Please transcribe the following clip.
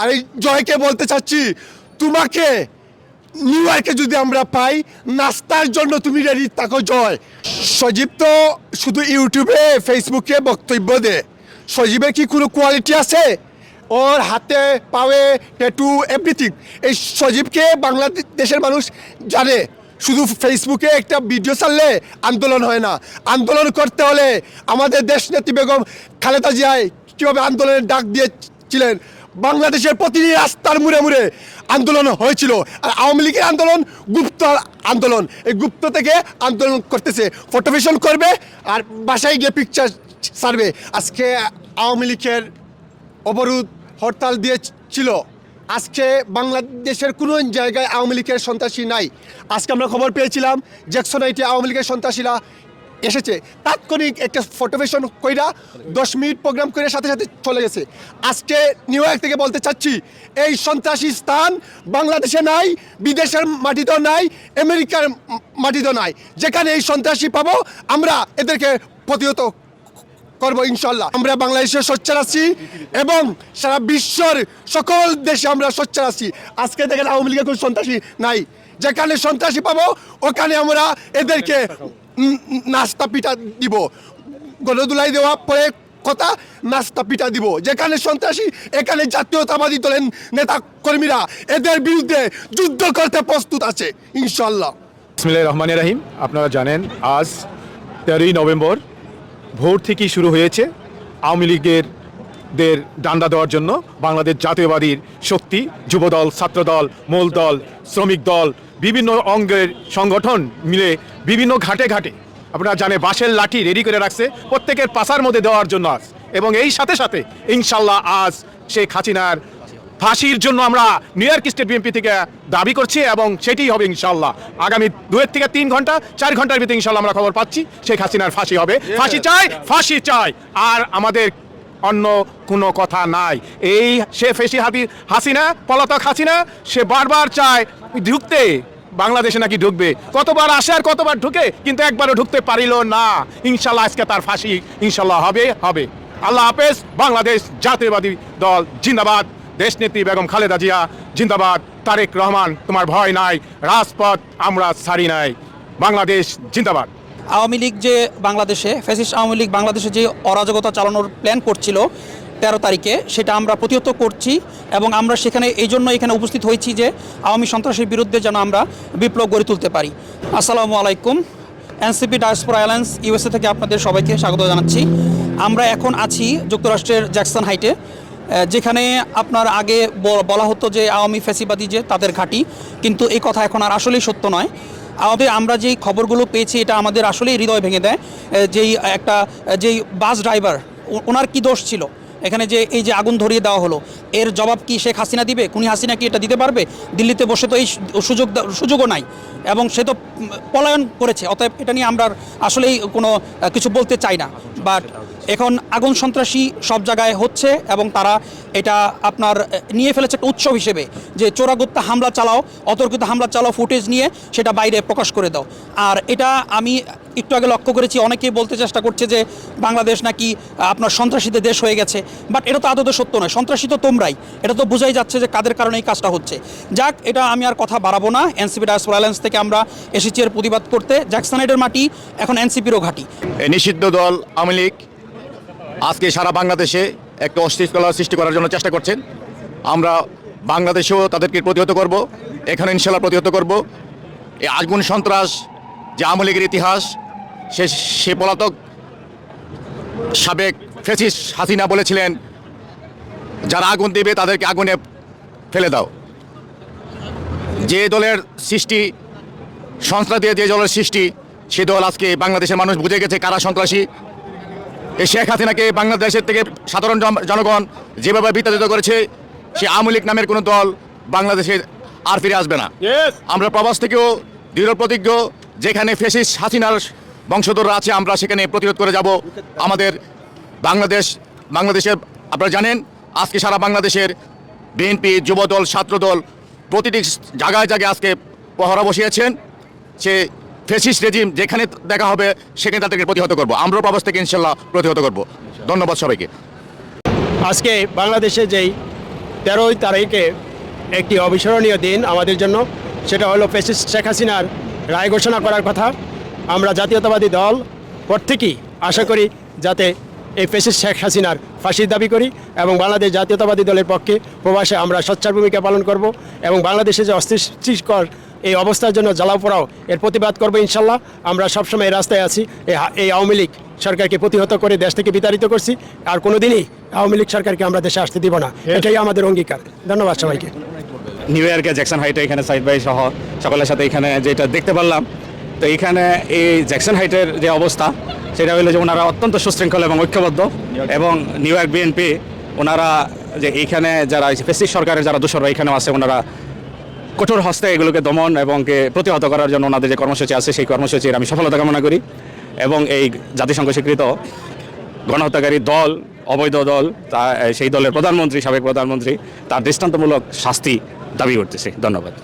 আর এই জয়কে বলতে চাচ্ছি, তোমাকে নিউ ইয়র্কে যদি আমরা পাই, নাস্তার জন্য তুমি রেডি থাকো জয়। সজীব তো শুধু ইউটিউবে ফেসবুকে বক্তব্য দে। সজীবের কি কোনো কোয়ালিটি আছে? ওর হাতে পায়ে ট্যাটু এভরিথিং এই সজীবকে বাংলাদেশের মানুষ জানে। শুধু ফেসবুকে একটা ভিডিও ছাড়লে আন্দোলন হয় না। আন্দোলন করতে হলে আমাদের দেশ নেত্রী বেগম খালেদা জিয়ায় কীভাবে আন্দোলনের ডাক দিয়েছিলেন? বাংলাদেশের প্রতিটি রাস্তার মুড়ে মুড়ে আন্দোলন হয়েছিল। আর আওয়ামী লীগের আন্দোলন গুপ্ত আন্দোলন। এই গুপ্ত থেকে আন্দোলন করতেছে। ফটোভিশন করবে আর বাসায় গিয়ে পিকচার ছাড়বে। আজকে আওয়ামী লীগের অবরোধ হরতাল দিয়েছিল। আজকে বাংলাদেশের কোনো জায়গায় আওয়ামী লীগের সন্ত্রাসী নাই। আজকে আমরা খবর পেয়েছিলাম জ্যাকসনাইটে আওয়ামী লীগের সন্ত্রাসীরা এসেছে। তাৎক্ষণিক একটা ফটোভেশন কইরা দশ মিনিট প্রোগ্রাম করে সাথে সাথে চলে গেছে। আজকে নিউ ইয়র্ক থেকে বলতে চাচ্ছি, এই সন্ত্রাসী স্থান বাংলাদেশে নাই, বিদেশের মাটিতেও নাই, আমেরিকার মাটিতেও নাই। যেখানে এই সন্ত্রাসী পাবো, আমরা এদেরকে প্রতিহত করব ইনশাল্লাহ। আমরা বাংলাদেশে সোচ্চার আছি এবং সারা বিশ্বর সকল দেশে আমরা সোচ্চার আছি। আজকে দেখেন আওয়ামী লীগের কোনো সন্ত্রাসী নাই। যেখানে সন্ত্রাসী পাবো, ওখানে আমরা এদেরকে নাস্তা পিঠা দিব। গণদুলাই দেওয়া পরে কথা, নাস্তা পিঠা দিব। যেখানে সন্ত্রাসী, এখানে জাতীয়তাবাদী দলের নেতা কর্মীরা এদের বিরুদ্ধে যুদ্ধ করতে প্রস্তুত আছে ইনশাল্লাহ ইসমিল্লাহ রহমান রাহিম। আপনারা জানেন, আজ তেরোই নভেম্বর, ভোর থেকেই শুরু হয়েছে আওয়ামী লীগের দের ডান্ডা দেওয়ার জন্য বাংলাদেশ জাতীয়বাদীর শক্তি, যুবদল, ছাত্রদল, মূল দল, শ্রমিক দল বিভিন্ন অঙ্গের সংগঠন মিলে বিভিন্ন ঘাটে ঘাটে আপনারা জানে বাঁশের লাঠি রেডি করে রাখছে প্রত্যেকের পাশার মধ্যে দেওয়ার জন্য আজ। এবং এই সাথে সাথে ইনশাল্লাহ আজ শেখ হাসিনার ফাঁসির জন্য আমরা নিউ ইয়র্ক স্টেট বিএনপি থেকে দাবি করছি এবং সেটাই হবে ইনশাল্লাহ আগামী দুয়ের থেকে তিন ঘণ্টা চার ঘণ্টার ভিতরে ইনশাল্লাহ আমরা খবর পাচ্ছি শেখ হাসিনার ফাঁসি হবে। ফাঁসি চাই ফাঁসি চাই। আর আমাদের অন্য কোনো কথা নাই। এই সে ফেসি হাতি হাসিনা পলাতক হাসিনা সে বারবার চায় ঢুকতে বাংলাদেশে নাকি ঢুকবে? কতবার আসে আর কতবার ঢুকে? কিন্তু একবারও ঢুকতে পারিল না। ইনশাল্লাহ আজকে তার ফাঁসি ইনশাল্লাহ হবে হবে। আল্লাহ হাফেজ, বাংলাদেশ জাতীয়বাদী দল, জিন্দাবাদ। দেশনেত্রী বেগম খালেদা জিয়া, জিন্দাবাদ। তারেক রহমান, তোমার ভয় নাই, রাজপথ আমরা ছাড়ি নাই। বাংলাদেশ জিন্দাবাদ। আওয়ামী লীগ যে বাংলাদেশে, ফ্যাসিস্ট আওয়ামী লীগ বাংলাদেশে যে অরাজকতা চালানোর প্ল্যান করছিল তেরো তারিখে, সেটা আমরা প্রতিহত করছি এবং আমরা সেখানে এই জন্য এখানে উপস্থিত হয়েছি যে আওয়ামী সন্ত্রাসের বিরুদ্ধে যেন আমরা বিপ্লব গড়ে তুলতে পারি। আসসালামু আলাইকুম, এনসিপি ডায়াসপোরা অ্যালায়েন্স ইউএসএ থেকে আপনাদের সবাইকে স্বাগত জানাচ্ছি। আমরা এখন আছি যুক্তরাষ্ট্রের জ্যাকসন হাইটে যেখানে আপনার আগে বলা হতো যে আওয়ামী ফ্যাসিবাদী যে তাদের ঘাঁটি, কিন্তু এই কথা এখন আর আসলেই সত্য নয়। আমাদের আমরা যেই খবরগুলো পেয়েছি, এটা আমাদের আসলেই হৃদয় ভেঙে দেয় যেই একটা যেই বাস ড্রাইভার ওনার কি দোষ ছিল? এখানে যে এই যে আগুন ধরিয়ে দেওয়া হলো এর জবাব কি শেখ হাসিনা দিবে? কুনি হাসিনা কি এটা দিতে পারবে? দিল্লিতে বসে তো এই সুযোগ সুযোগও নাই। এবং সে তো পলায়ন করেছে, অতএব এটা নিয়ে আমরা আসলেই কোনো কিছু বলতে চাই না। বাট এখন আগুন সন্ত্রাসী সব জায়গায় হচ্ছে এবং তারা এটা আপনার নিয়ে ফেলেছে একটা উৎসব হিসেবে, যে চোরাগুপ্তা হামলা চালাও, অতর্কিত হামলা চালাও ফুটেজ নিয়ে সেটা বাইরে প্রকাশ করে দাও। আর এটা আমি একটু আগে লক্ষ্য করেছি, অনেকেই বলতে চেষ্টা করছে যে বাংলাদেশ নাকি আপনার সন্ত্রাসীদের দেশ হয়ে গেছে, বাট এটা তো আদতে সত্য নয়। সন্ত্রাসী তো তোমরাই এটা তো বোঝাই যাচ্ছে যে কাদের কারণে এই কাজটা হচ্ছে। যাক, এটা আমি আর কথা বাড়াবো না। এনসিপি ডায়াসপোরা অ্যালায়েন্স থেকে আমরা এসেছি এর প্রতিবাদ করতে। জ্যাকসনাইডের মাটি, এখন এনসিপিরও ঘাঁটি। নিষিদ্ধ দল আওয়ামী লীগ আজকে সারা বাংলাদেশে একটা অস্থিতিশীলতা সৃষ্টি করার জন্য চেষ্টা করছেন। আমরা বাংলাদেশেও তাদেরকে প্রতিহত করব, এখানে ইনশাল্লাহ প্রতিহত করব। এই আগুন সন্ত্রাস, যে আওয়ামী লীগের ইতিহাস, সে সে পলাতক সাবেক ফেসিস হাসিনা বলেছিলেন যারা আগুন দেবে তাদেরকে আগুনে ফেলে দাও। যে দলের সৃষ্টি সংস্থা দিয়ে যে দলের সৃষ্টি সে দল আজকে বাংলাদেশের মানুষ বুঝে গেছে কারা সন্ত্রাসী। এই শেখ হাসিনাকে বাংলাদেশের থেকে সাধারণ জন- জনগণ যেভাবে বিতাড়িত করেছে সে আওয়ামী লীগ নামের কোনো দল বাংলাদেশে আর ফিরে আসবে না। আমরা প্রবাস থেকেও দৃঢ় প্রতিজ্ঞ যেখানে ফেসিস হাসিনার বংশধররা আছে আমরা সেখানে প্রতিরোধ করে যাব। আমাদের বাংলাদেশ বাংলাদেশের আপনারা জানেন আজকে সারা বাংলাদেশের বিএনপি যুবদল, ছাত্রদল প্রতিটি জায়গায় জায়গায় আজকে পহরা বসিয়েছেন। সে ফেসিস রেজিম যেখানে দেখা হবে, সেখানে তাদেরকে প্রতিহত করব। আমরা প্রবাস থেকে ইনশাল্লাহ প্রতিহত করব। ধন্যবাদ সবাইকে। আজকে বাংলাদেশে যেই তেরোই তারিখে একটি অবিস্মরণীয় দিন আমাদের জন্য, সেটা হলো ফেসিস শেখ হাসিনার রায় ঘোষণা করার কথা। আমরা জাতীয়তাবাদী দল প্রত্যেকেই আশা করি যাতে এই ফেসিস্ট শেখ হাসিনার ফাঁসির দাবি করি এবং বাংলাদেশ জাতীয়তাবাদী দলের পক্ষে প্রবাসে আমরা সোচ্চার ভূমিকা পালন করব এবং বাংলাদেশে যে অস্থিতিকর এই অবস্থার জন্য জ্বালাও পোড়াও এর প্রতিবাদ করব ইনশাল্লাহ। আমরা সবসময় এই রাস্তায় আছি। এই এই আওয়ামী লীগ সরকারকে প্রতিহত করে দেশ থেকে বিতাড়িত করছি। আর কোনোদিনই আওয়ামী লীগ সরকারকে আমরা দেশে আসতে দিব না। এটাই আমাদের অঙ্গীকার। ধন্যবাদ সবাইকে। নিউ ইয়র্কে জ্যাকসন হাইটে এখানে সাইড বাই সহ সকলের সাথে এখানে যেটা দেখতে পারলাম। তো এখানে এই জ্যাকসন হাইটের যে অবস্থা সেটা হলো যে ওনারা অত্যন্ত সুশৃঙ্খল এবং ঐক্যবদ্ধ এবং নিউ ইয়র্ক বিএনপি ওনারা যে এইখানে যারা ফেসিস সরকারের যারা দোষররা এখানেও আছে ওনারা কঠোর হস্তে এগুলোকে দমন এবং কে প্রতিহত করার জন্য ওনাদের যে কর্মসূচি আছে সেই কর্মসূচির আমি সফলতা কামনা করি এবং এই জাতিসংঘ স্বীকৃত গণহত্যাকারী দল অবৈধ দল তা সেই দলের প্রধানমন্ত্রী সাবেক প্রধানমন্ত্রী তার দৃষ্টান্তমূলক শাস্তি দাবি করতেছে। ধন্যবাদ।